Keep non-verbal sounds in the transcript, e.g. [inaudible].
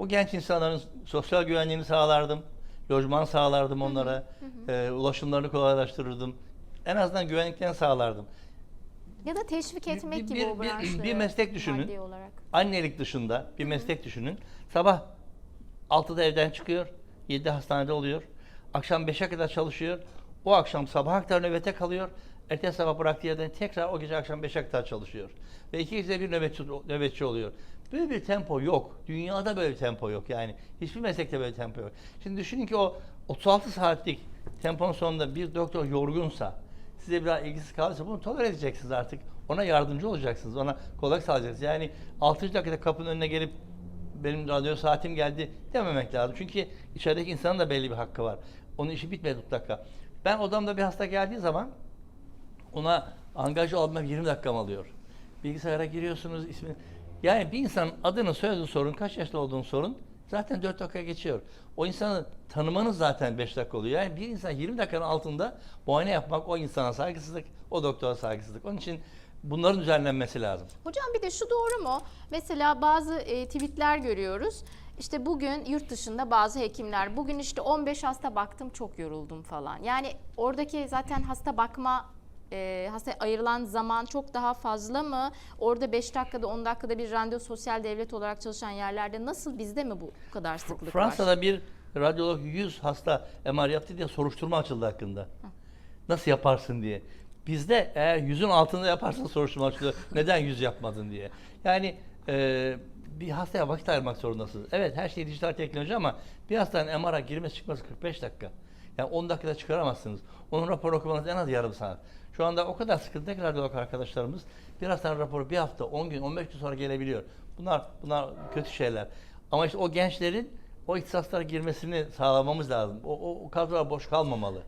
O genç insanların sosyal güvenliğini sağlardım. Lojman sağlardım onlara. e, ulaşımlarını kolaylaştırırdım. En azından güvenliklerini sağlardım. Ya da teşvik etmek bir- gibi bir- o bir- branşları. bir meslek düşünün. Annelik dışında bir meslek düşünün. Sabah 6'da evden çıkıyor. 7'de hastanede oluyor. Akşam 5'e kadar çalışıyor. O akşam sabaha kadar nöbete kalıyor. Ertesi sabah bıraktığı yerden tekrar o gece akşam 5'e kadar çalışıyor. Ve iki gece bir nöbetçi, nöbetçi oluyor. Böyle bir tempo yok. Dünyada böyle bir tempo yok. Yani hiçbir meslekte böyle tempo yok. Şimdi düşünün ki o 36 saatlik temponun sonunda bir doktor yorgunsa, size biraz ilgisiz kalırsa bunu tolere edeceksiniz artık. Ona yardımcı olacaksınız. Ona kolaylık sağlayacaksınız. Yani 6. dakikada kapının önüne gelip benim radyo saatim geldi dememek lazım. Çünkü içerideki insanın da belli bir hakkı var. Onun işi bitmedi mutlaka. Ben odamda bir hasta geldiği zaman ona angaj olmam 20 dakikam alıyor. Bilgisayara giriyorsunuz ismini. Yani bir insanın adını soyadını sorun, kaç yaşta olduğunu sorun. Zaten 4 dakika geçiyor. O insanı tanımanız zaten 5 dakika oluyor. Yani bir insan 20 dakikanın altında muayene yapmak o insana saygısızlık, o doktora saygısızlık. Onun için bunların düzenlenmesi lazım. Hocam bir de şu doğru mu? Mesela bazı e, tweetler görüyoruz. İşte bugün yurt dışında bazı hekimler bugün işte 15 hasta baktım çok yoruldum falan. Yani oradaki zaten hasta bakma e, hasta ayrılan zaman çok daha fazla mı? Orada 5 dakikada 10 dakikada bir randevu sosyal devlet olarak çalışan yerlerde nasıl bizde mi bu kadar sıklık var? Fransa'da bir radyolog 100 hasta MR yaptı diye soruşturma açıldı hakkında. Nasıl yaparsın diye. Bizde eğer yüzün altında yaparsan [laughs] soruşturma açılıyor. Neden yüz yapmadın diye. Yani e, bir hastaya vakit ayırmak zorundasınız. Evet her şey dijital teknoloji ama bir hastanın MR'a girmesi çıkması 45 dakika. Yani 10 dakikada çıkaramazsınız. Onun raporu okumanız en az yarım saat. Şu anda o kadar sıkıntı ki radyolog arkadaşlarımız bir hastanın raporu bir hafta, 10 gün, 15 gün sonra gelebiliyor. Bunlar bunlar kötü şeyler. Ama işte o gençlerin o ihtisaslara girmesini sağlamamız lazım. O, o kadrolar boş kalmamalı.